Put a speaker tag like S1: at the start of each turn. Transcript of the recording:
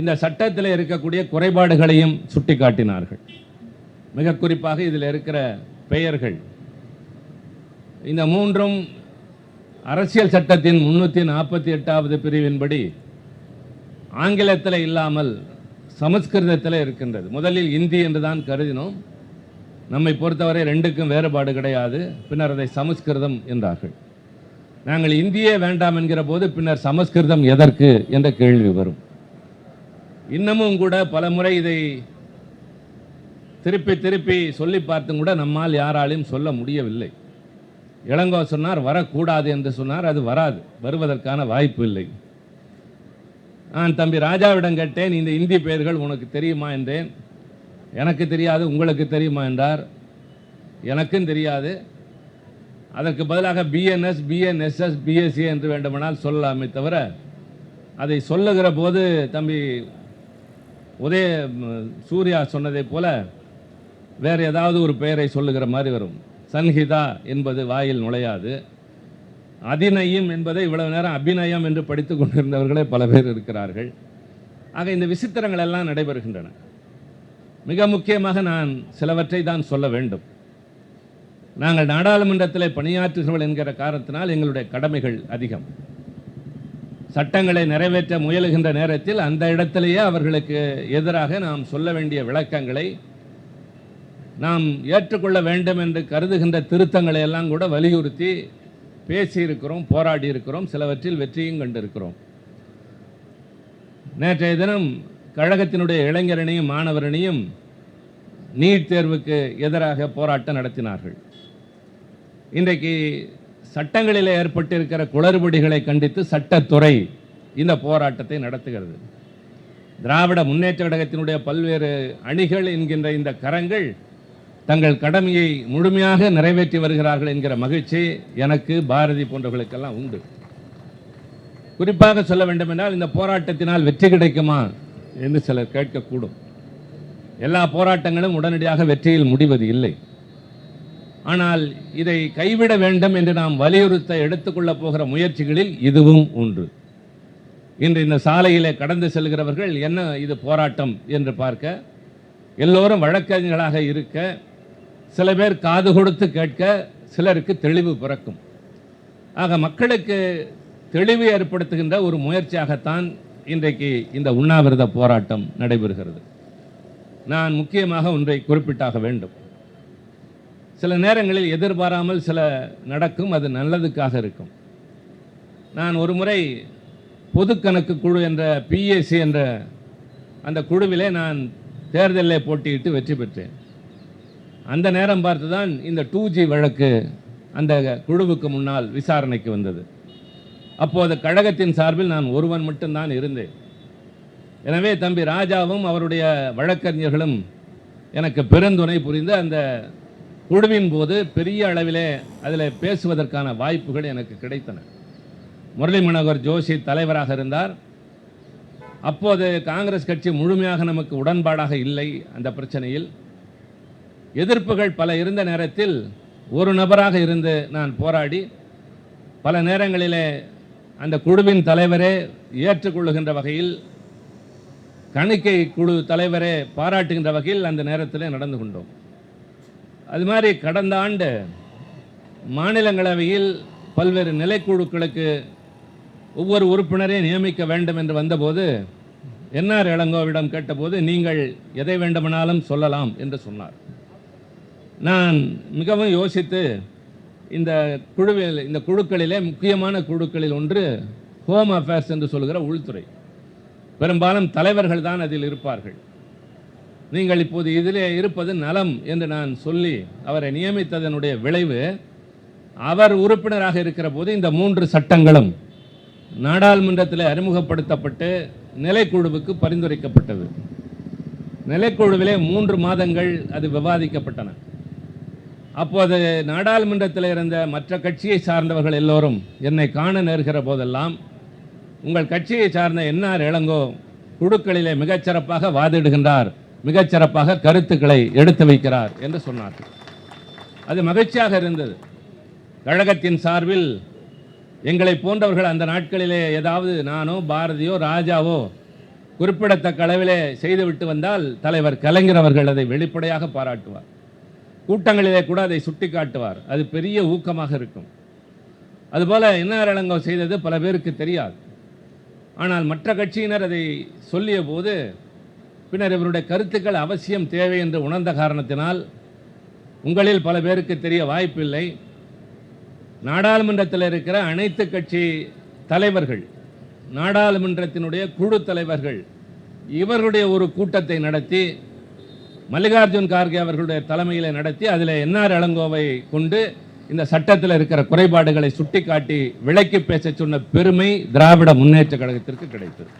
S1: இந்த சட்டத்தில் இருக்கக்கூடிய குறைபாடுகளையும் சுட்டிக்காட்டினார்கள். மிக குறிப்பாக இதில் இருக்கிற பெயர்கள். இந்த மூன்றும் அரசியல் சட்டத்தின் முன்னூற்றி நாற்பத்தி எட்டாவது பிரிவின்படி ஆங்கிலத்தில் இல்லாமல் சமஸ்கிருதத்தில் இருக்கின்றது. முதலில் இந்தி என்று தான் கருதினோம். நம்மை பொறுத்தவரை ரெண்டுக்கும் வேறுபாடு கிடையாது. பின்னர் அதை சமஸ்கிருதம் என்றார்கள். நாங்கள் இந்தியே வேண்டாம் என்கிற போது பின்னர் சமஸ்கிருதம் எதற்கு என்ற கேள்வி வரும். இன்னமும் கூட பல முறை இதை திருப்பி திருப்பி சொல்லி பார்த்தும் கூட நம்மால் யாராலையும் சொல்ல முடியவில்லை. இளங்கோ சொன்னார் வரக்கூடாது என்று சொன்னார் அது வராது. வருவதற்கான வாய்ப்பு இல்லை. நான் தம்பி ராஜாவிடம் கேட்டேன் இந்த இந்தி பெயர்கள் உனக்கு தெரியுமா? என்றேன். எனக்கு தெரியாது உங்களுக்கு தெரியுமா? என்றார். எனக்கும் தெரியாது. அதற்கு பதிலாக பிஎன்எஸ் பிஎன்எஸ்எஸ் பிஎஸ்சி என்று வேண்டுமானால் சொல்லலாமே தவிர அதை சொல்லுகிற போது தம்பி உதய சூர்யா சொன்னதைப் போல வேறு ஏதாவது ஒரு பெயரை சொல்லுகிற மாதிரி வரும். சன்ஹிதா என்பது வாயில் நுழையாது. அதிநயம் என்பதை இவ்வளவு நேரம் அபிநயம் என்று படித்துக் கொண்டிருந்தவர்களே பல பேர் இருக்கிறார்கள். ஆக இந்த விசித்திரங்கள் எல்லாம் நடைபெறுகின்றன. மிக முக்கியமாக நான் சிலவற்றை தான் சொல்ல வேண்டும். நாங்கள் நாடாளுமன்றத்தில் பணியாற்றுகிறவள் என்கிற காரணத்தினால் எங்களுடைய கடமைகள் அதிகம். சட்டங்களை நிறைவேற்ற முயலுகின்ற நேரத்தில் அந்த இடத்திலேயே அவர்களுக்கு எதிராக நாம் சொல்ல வேண்டிய விளக்கங்களை நாம் ஏற்றுக்கொள்ள வேண்டும் என்று கருதுகின்ற திருத்தங்களை எல்லாம் கூட வலியுறுத்தி பேசியிருக்கிறோம் போராடி இருக்கிறோம் சிலவற்றில் வெற்றியும் கண்டிருக்கிறோம். நேற்றைய தினம் கழகத்தினுடைய இளைஞரணியும் மாணவரணியும் நீட் தேர்வுக்கு எதிராக போராட்டம் நடத்தினார்கள். இன்றைக்கு சட்டங்களில் ஏற்பட்டிருக்கிற குளறுபடிகளை கண்டித்து சட்டத்துறை இந்த போராட்டத்தை நடத்துகிறது. திராவிட முன்னேற்ற கழகத்தினுடைய பல்வேறு அணிகள் என்கின்ற இந்த கரங்கள் தங்கள் கடமையை முழுமையாக நிறைவேற்றி வருகிறார்கள் என்கிற மகிழ்ச்சி எனக்கு பாரதி போன்றவர்களுக்கெல்லாம் உண்டு. குறிப்பாக சொல்ல வேண்டுமென்றால் இந்த போராட்டத்தினால் வெற்றி கிடைக்குமா என்று சிலர் கேட்கக்கூடும். எல்லா போராட்டங்களும் உடனடியாக வெற்றியில் முடிவது இல்லை. ஆனால் இதை கைவிட வேண்டும் என்று நாம் வலியுறுத்த எடுத்துக்கொள்ளப் போகிற முயற்சிகளில் இதுவும் ஒன்று. இன்று இந்த சாலையிலே கடந்து செல்கிறவர்கள் என்ன இது போராட்டம் என்று பார்க்க எல்லோரும் வழக்கறிஞர்களாக இருக்க சில பேர் காது கொடுத்து கேட்க சிலருக்கு தெளிவு பிறக்கும். ஆக மக்களுக்கு தெளிவு ஏற்படுத்துகின்ற ஒரு முயற்சியாகத்தான் இன்றைக்கு இந்த உண்ணாவிரத போராட்டம் நடைபெறுகிறது. நான் முக்கியமாக ஒன்றை குறிப்பிட்டாக வேண்டும். சில நேரங்களில் எதிர்பாராமல் சில நடக்கும் அது நல்லதுக்காக இருக்கும். நான் ஒரு முறை பொது கணக்கு குழு என்ற பிஎஸ்சி என்ற அந்த குழுவிலே நான் தேர்தலில் போட்டியிட்டு வெற்றி பெற்றேன். அந்த நேரம் பார்த்து தான் இந்த டூ ஜி வழக்கு அந்த குழுவுக்கு முன்னால் விசாரணைக்கு வந்தது. அப்போது கழகத்தின் சார்பில் நான் ஒருவன் மட்டும்தான் இருந்தேன். எனவே தம்பி ராஜாவும் அவருடைய வழக்கறிஞர்களும் எனக்கு பெருந்துணை புரிந்து அந்த குழுவின் போது பெரிய அளவிலே அதில் பேசுவதற்கான வாய்ப்புகள் எனக்கு கிடைத்தன. முரளி மனோகர் ஜோஷி தலைவராக இருந்தார். அப்போது காங்கிரஸ் கட்சி முழுமையாக நமக்கு உடன்பாடாக இல்லை அந்த பிரச்சனையில். எதிர்ப்புகள் பல இருந்த நேரத்தில் ஒரு நபராக இருந்து நான் போராடி பல நேரங்களிலே அந்த குழுவின் தலைவரே ஏற்றுக்கொள்ளுகின்ற வகையில் கணிக்கை குழு தலைவரே பாராட்டுகின்ற வகையில் அந்த நேரத்தில் நடந்து கொண்டோம். அது மாதிரி கடந்த ஆண்டு மாநிலங்களவையில் பல்வேறு நிலைக்குழுக்களுக்கு ஒவ்வொரு உறுப்பினரையும் நியமிக்க வேண்டும் என்று வந்தபோது என்ஆர் இளங்கோவிடம் கேட்டபோது நீங்கள் எதை வேண்டுமானாலும் சொல்லலாம் என்று சொன்னார். நான் மிகவும் யோசித்து இந்த குழுவில் இந்த குழுக்களிலே முக்கியமான குழுக்களில் ஒன்று ஹோம் அஃபேர்ஸ் என்று சொல்கிற உள்துறை. பெரும்பாலும் தலைவர்கள் தான் அதில் இருப்பார்கள். நீங்கள் இப்போது இதிலே இருப்பது நலம் என்று நான் சொல்லி அவரை நியமித்ததனுடைய விளைவு அவர் உறுப்பினராக இருக்கிற போது இந்த மூன்று சட்டங்களும் நாடாளுமன்றத்தில் அறிமுகப்படுத்தப்பட்டு நிலைக்குழுவுக்கு பரிந்துரைக்கப்பட்டது. நிலைக்குழுவிலே மூன்று மாதங்கள் அது விவாதிக்கப்பட்டன. அப்போது நாடாளுமன்றத்தில் இருந்த மற்ற கட்சியை சார்ந்தவர்கள் எல்லோரும் என்னை காண நேர்கிற போதெல்லாம் உங்கள் கட்சியை சார்ந்த என்ஆர் இளங்கோ குழுக்களிலே மிகச்சிறப்பாக வாதிடுகின்றார். மிகச்சிறப்பாக கருத்துக்களை எடுத்து வைக்கிறார் என்று சொன்னார்கள் அது மகிழ்ச்சியாக இருந்தது. கழகத்தின் சார்பில் எங்களை போன்றவர்கள் அந்த நாட்களிலே ஏதாவது நானோ பாரதியோ ராஜாவோ குறிப்பிடத்தக்க அளவிலே செய்துவிட்டு வந்தால் தலைவர் கலைஞர் அவர்கள் அதை வெளிப்படையாக பாராட்டுவார். கூட்டங்களிலே கூட அதை சுட்டிக்காட்டுவார். அது பெரிய ஊக்கமாக இருக்கும். அதுபோல் என்ஆர் இளங்கோ செய்தது பல பேருக்கு தெரியாது. ஆனால் மற்ற கட்சியினர் அதை சொல்லிய போது பின்னர் இவருடைய கருத்துக்கள் அவசியம் தேவை என்று உணர்ந்த காரணத்தினால் உங்களில் பல பேருக்கு தெரிய வாய்ப்பில்லை. நாடாளுமன்றத்தில் இருக்கிற அனைத்து கட்சி தலைவர்கள் நாடாளுமன்றத்தினுடைய குழு தலைவர்கள் இவர்களுடைய ஒரு கூட்டத்தை நடத்தி மல்லிகார்ஜுன் கார்கே அவர்களுடைய தலைமையில் நடத்தி அதில் என்ஆர் இளங்கோவை கொண்டு இந்த சட்டத்தில் இருக்கிற குறைபாடுகளை சுட்டிக்காட்டி விளக்கி பேச சொன்ன பெருமை திராவிட முன்னேற்ற கழகத்திற்கு கிடைத்தது.